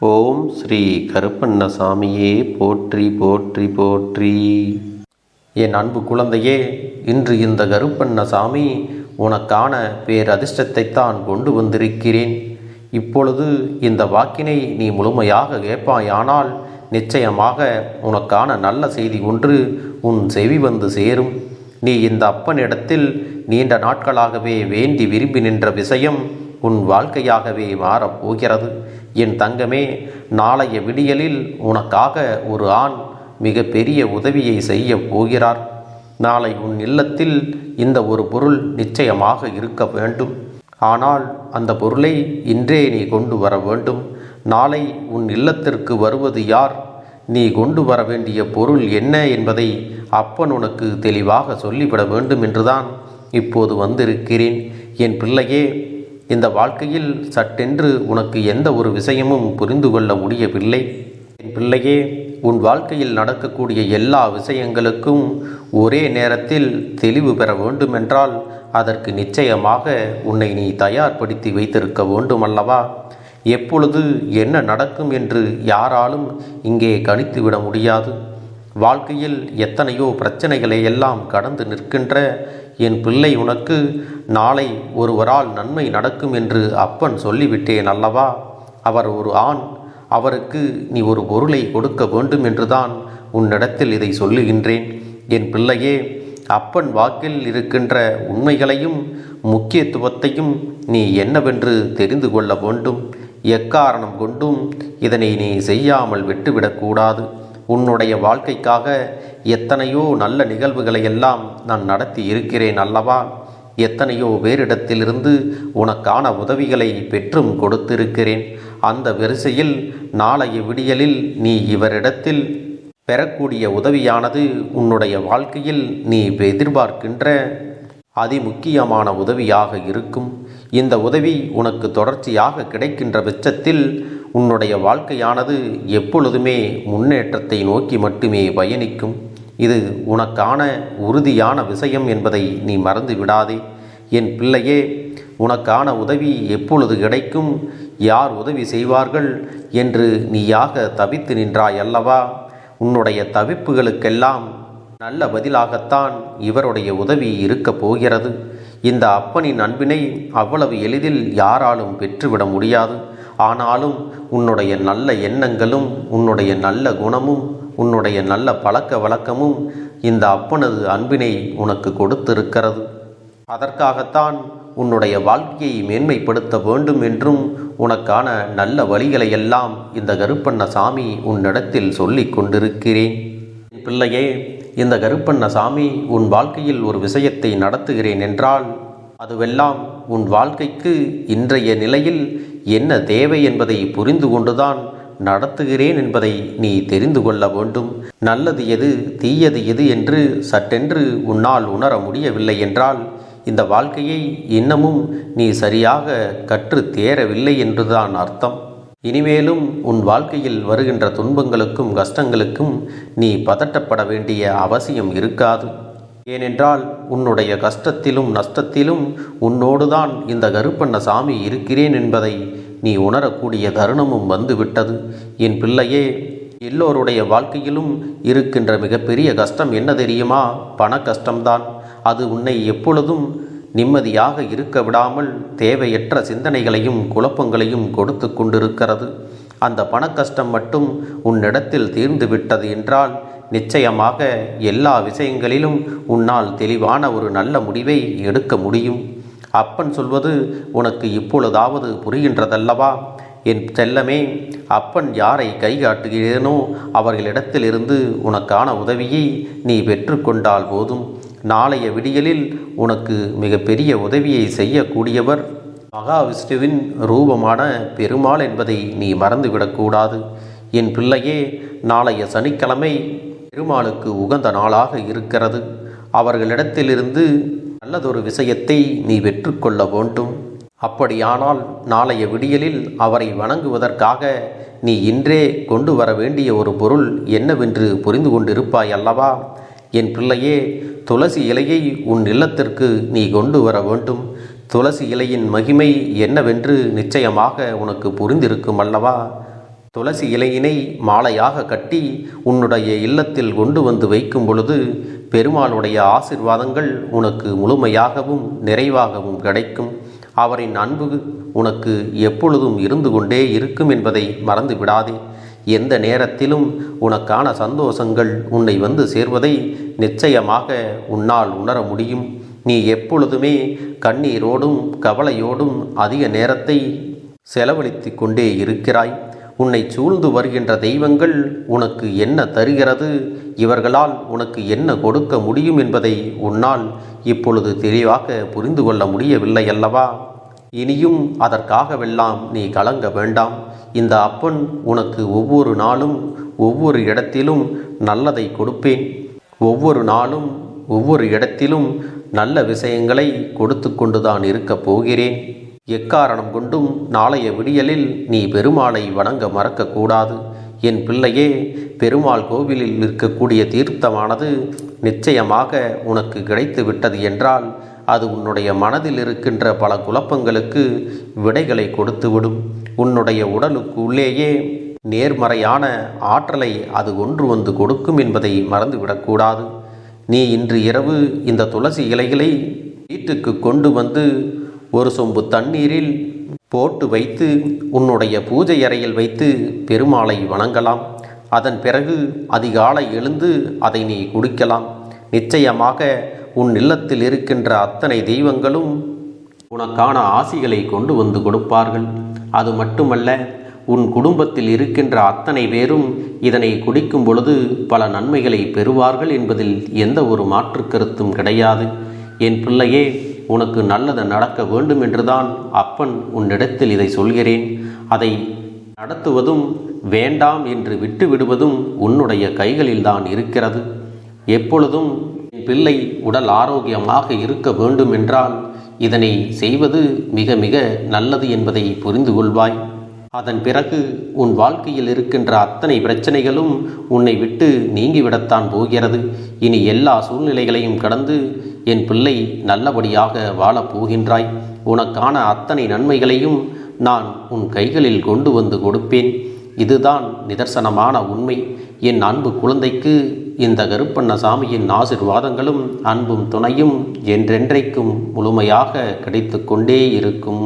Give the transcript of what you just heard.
ஓம் ஸ்ரீ கருப்பண்ணசாமியே போற்றி போற்றி போற்றி. என் அன்பு குழந்தையே இன்று இந்த கருப்பண்ணசாமி உனக்கான பேரதிர்ஷ்டத்தைத்தான் கொண்டு வந்திருக்கிறேன். இப்பொழுது இந்த வாக்கினை நீ முழுமையாக கேட்பாயானால் நிச்சயமாக உனக்கான நல்ல செய்தி ஒன்று உன் செவி வந்து சேரும். நீ இந்த அப்பனிடத்தில் நீண்ட நாட்களாகவே வேண்டி விரும்பி நின்ற விஷயம் உன் வாழ்க்கையாகவே மாறப்போகிறது என் தங்கமே நாளைய விடியலில் உனக்காக ஒரு ஆண் மிக பெரிய உதவியை செய்ய போகிறார். நாளை உன் இல்லத்தில் இந்த ஒரு பொருள் நிச்சயமாக இருக்க வேண்டும். ஆனால் அந்த பொருளை இன்றே நீ கொண்டு வர வேண்டும். நாளை உன் இல்லத்திற்கு வருவது யார்? நீ கொண்டு வர வேண்டிய பொருள் என்ன என்பதை அப்பன் உனக்கு தெளிவாக சொல்லிவிட வேண்டும் என்றுதான் இப்போது வந்திருக்கிறேன். என் பிள்ளையே இந்த வாழ்க்கையில் சட்டென்று உனக்கு எந்த ஒரு விஷயமும் புரிந்து கொள்ள முடியவில்லை. என் பிள்ளையே உன் வாழ்க்கையில் நடக்கக்கூடிய எல்லா விஷயங்களுக்கும் ஒரே நேரத்தில் தெளிவு பெற வேண்டுமென்றால் அதற்கு நிச்சயமாக உன்னை நீ தயார்படுத்தி வைத்திருக்க வேண்டுமல்லவா? எப்பொழுது என்ன நடக்கும் என்று யாராலும் இங்கே கணித்துவிட முடியாது. வாழ்க்கையில் எத்தனையோ பிரச்சனைகளை எல்லாம் கடந்து நிற்கின்ற என் பிள்ளை உனக்கு நாளை ஒருவரால் நன்மை நடக்கும் என்று அப்பன் சொல்லிவிட்டேன் அல்லவா? அவர் ஒரு ஆண் அவருக்கு நீ ஒரு பொருளை கொடுக்க வேண்டும் என்றுதான் உன்னிடத்தில் இதை சொல்லுகின்றேன். என் பிள்ளையே அப்பன் வாக்கில் இருக்கின்ற உண்மைகளையும் முக்கியத்துவத்தையும் நீ என்னவென்று தெரிந்து கொள்ள வேண்டும். எக்காரணம் கொண்டும் இதனை நீ செய்யாமல் விட்டுவிடக்கூடாது. உன்னுடைய வாழ்க்கைக்காக எத்தனையோ நல்ல நிகழ்வுகளை எல்லாம் நான் நடத்தி இருக்கிறேன் அல்லவா? எத்தனையோ பேரிடத்திலிருந்து உனக்கான உதவிகளை பெற்றும் கொடுத்திருக்கிறேன். அந்த வரிசையில் நாளைய விடியலில் நீ இவரிடத்தில் பெறக்கூடிய உதவியானது உன்னுடைய வாழ்க்கையில் நீ எதிர்பார்க்கின்ற அதிமுக்கியமான உதவியாக இருக்கும். இந்த உதவி உனக்கு தொடர்ச்சியாக கிடைக்கின்ற பட்சத்தில் உன்னுடைய வாழ்க்கையானது எப்பொழுதுமே முன்னேற்றத்தை நோக்கி மட்டுமே பயணிக்கும். இது உனக்கான உறுதியான விஷயம் என்பதை நீ மறந்து விடாதே. என் பிள்ளையே உனக்கான உதவி எப்பொழுது கிடைக்கும்? யார் உதவி செய்வார்கள் என்று நீயாக தவித்து நின்றாய் அல்லவா உன்னுடைய தவிப்புகளுக்கெல்லாம் நல்ல பதிலாகத்தான் இவருடைய உதவி இருக்கப் போகிறது. இந்த அப்பனின் அன்பினை அவ்வளவு எளிதில் யாராலும் பெற்றுவிட முடியாது. ஆனாலும் உன்னுடைய நல்ல எண்ணங்களும் உன்னுடைய நல்ல குணமும் உன்னுடைய நல்ல பழக்க வழக்கமும் இந்த அப்பனது அன்பினை உனக்கு கொடுத்திருக்கிறது. அதற்காகத்தான் உன்னுடைய வாழ்க்கையை மேன்மைப்படுத்த வேண்டும் என்றும் உனக்கான நல்ல வழிகளை எல்லாம் இந்த கருப்பண்ண சாமி உன்னிடத்தில் சொல்லிக் கொண்டிருக்கிறேன். என் பிள்ளையே இந்த கருப்பண்ண சாமி உன் வாழ்க்கையில் ஒரு விஷயத்தை நடத்துகிறேன் என்றால் அதுவெல்லாம் உன் வாழ்க்கைக்கு இன்றைய நிலையில் என்ன தேவை என்பதை புரிந்து கொண்டுதான் நடத்துகிறேன் என்பதை நீ தெரிந்து கொள்ள வேண்டும். நல்லது எது தீயது எது என்று சட்டென்று உன்னால் உணர முடியவில்லை என்றால் இந்த வாழ்க்கையை இன்னமும் நீ சரியாக கற்று தேரவில்லை என்றுதான் அர்த்தம். இனிமேலும் உன் வாழ்க்கையில் வருகின்ற துன்பங்களுக்கும் கஷ்டங்களுக்கும் நீ பதட்டப்பட வேண்டிய அவசியம் இருக்காது. ஏனென்றால் உன்னுடைய கஷ்டத்திலும் நஷ்டத்திலும் உன்னோடுதான் இந்த கருப்பண்ண சாமி இருக்கிறேன் என்பதை நீ உணரக்கூடிய தருணமும் வந்துவிட்டது. என் பிள்ளையே எல்லோருடைய வாழ்க்கையிலும் இருக்கின்ற மிகப்பெரிய கஷ்டம் என்ன தெரியுமா? பண கஷ்டம்தான். அது உன்னை எப்பொழுதும் நிம்மதியாக இருக்க விடாமல் தேவையற்ற சிந்தனைகளையும் குழப்பங்களையும் கொடுத்து கொண்டிருக்கிறது. அந்த பண கஷ்டம் மட்டும் உன்னிடத்தில் தீர்ந்து விட்டது என்றால் நிச்சயமாக எல்லா விஷயங்களிலும் உன்னால் தெளிவான ஒரு நல்ல முடிவை எடுக்க முடியும். அப்பன் சொல்வது உனக்கு இப்பொழுதாவது புரிகின்றதல்லவா? என் செல்லமே அப்பன் யாரை கை காட்டுகிறேனோ அவர்களிடத்திலிருந்து உனக்கான உதவியை நீ பெற்றுக்கொண்டால் போதும். நாளைய விடியலில் உனக்கு மிகப்பெரிய உதவியை செய்யக்கூடியவர் மகாவிஷ்ணுவின் ரூபமான பெருமாள் என்பதை நீ மறந்துவிடக்கூடாது. என் பிள்ளையே நாளைய சனிக்கிழமை பெருமாளுக்கு உகந்த நாளாக இருக்கிறது. அவர்களிடத்திலிருந்து நல்லதொரு விஷயத்தை நீ வெற்றுக்கொள்ள வேண்டும். அப்படியானால் நாளைய விடியலில் அவரை வணங்குவதற்காக நீ இன்றே கொண்டு வர வேண்டிய ஒரு பொருள் என்னவென்று புரிந்து கொண்டிருப்பாய் அல்லவா? என் பிள்ளையே துளசி இலையை உன் இல்லத்திற்கு நீ கொண்டு வர வேண்டும். துளசி இலையின் மகிமை என்னவென்று நிச்சயமாக உனக்கு புரிந்திருக்கும் அல்லவா? துளசி இலையினை மாலையாக கட்டி உன்னுடைய இல்லத்தில் கொண்டு வந்து வைக்கும் பொழுது பெருமாளுடைய ஆசிர்வாதங்கள் உனக்கு முழுமையாகவும் நிறைவாகவும் கிடைக்கும். அவரின் அன்பு உனக்கு எப்பொழுதும் இருந்து கொண்டே இருக்கும் என்பதை மறந்து விடாதே. எந்த நேரத்திலும் உனக்கான சந்தோஷங்கள் உன்னை வந்து சேர்வதை நிச்சயமாக உன்னால் உணர முடியும். நீ எப்பொழுதுமே கண்ணீரோடும் கவலையோடும் அதிக நேரத்தை செலவழித்து கொண்டே இருக்கிறாய். உன்னை சூழ்ந்து வருகின்ற தெய்வங்கள் உனக்கு என்ன தருகிறது? இவர்களால் உனக்கு என்ன கொடுக்க முடியும் என்பதை உன்னால் இப்பொழுது தெளிவாக புரிந்து கொள்ள முடியவில்லை அல்லவா? இனியும் அதற்காகவெல்லாம் நீ கலங்க வேண்டாம். இந்த அப்பன் உனக்கு ஒவ்வொரு நாளும் ஒவ்வொரு இடத்திலும் நல்லதை கொடுப்பேன். ஒவ்வொரு நாளும் ஒவ்வொரு இடத்திலும் நல்ல விஷயங்களை கொடுத்து கொண்டுதான் இருக்கப் போகிறேன். எக்காரணம் கொண்டும் நாளைய விடியலில் நீ பெருமாளை வணங்க மறக்கக்கூடாது. என் பிள்ளையே பெருமாள் கோவிலில் இருக்கக்கூடிய தீர்த்தமானது நிச்சயமாக உனக்கு கிடைத்து விட்டது என்றால் அது உன்னுடைய மனதில் இருக்கின்ற பல குழப்பங்களுக்கு விடைகளை கொடுத்துவிடும். உன்னுடைய உடலுக்கு உள்ளேயே நேர்மறையான ஆற்றலை அது ஒன்று வந்து கொடுக்கும் என்பதை மறந்துவிடக்கூடாது. நீ இன்று இரவு இந்த துளசி இலைகளை வீட்டுக்கு கொண்டு வந்து ஒரு சொம்பு தண்ணீரில் போட்டு வைத்து உன்னுடைய பூஜை அறையில் வைத்து பெருமாளை வணங்கலாம். அதன் பிறகு அதிகாலை எழுந்து அதை நீ குடிக்கலாம். நிச்சயமாக உன் இல்லத்தில் இருக்கின்ற அத்தனை தெய்வங்களும் உனக்கான ஆசிகளை கொண்டு வந்து கொடுப்பார்கள். அது மட்டுமல்ல உன் குடும்பத்தில் இருக்கின்ற அத்தனை பேரும் இதனை குடிக்கும் பொழுது பல நன்மைகளை பெறுவார்கள் என்பதில் எந்த ஒரு மாற்று கருத்தும் கிடையாது. என் பிள்ளையே உனக்கு நல்லது நடக்க வேண்டும் என்றுதான் அப்பன் உன்னிடத்தில் இதை சொல்கிறேன். அதை நடத்துவதும் வேண்டாம் என்று விட்டுவிடுவதும் உன்னுடைய கைகளில்தான் இருக்கிறது. எப்பொழுதும் என் பிள்ளை உடல் ஆரோக்கியமாக இருக்க வேண்டும் என்றால் இதனை செய்வது மிக மிக நல்லது என்பதை புரிந்து கொள்வாய். அதன் பிறகு உன் வாழ்க்கையில் இருக்கின்ற அத்தனை பிரச்சனைகளும் உன்னை விட்டு நீங்கிவிடத்தான் போகிறது. இனி எல்லா சூழ்நிலைகளையும் கடந்து என் பிள்ளை நல்லபடியாக வாழப் போகின்றாய். உனக்கான அத்தனை நன்மைகளையும் நான் உன் கைகளில் கொண்டு வந்து கொடுப்பேன். இதுதான் நிதர்சனமான உண்மை. என் அன்பு குழந்தைக்கு இந்த கருப்பண்ணசாமியின் ஆசிர்வாதங்களும் அன்பும் துணையும் என்றென்றைக்கும் முழுமையாக கிடைத்து கொண்டே இருக்கும்.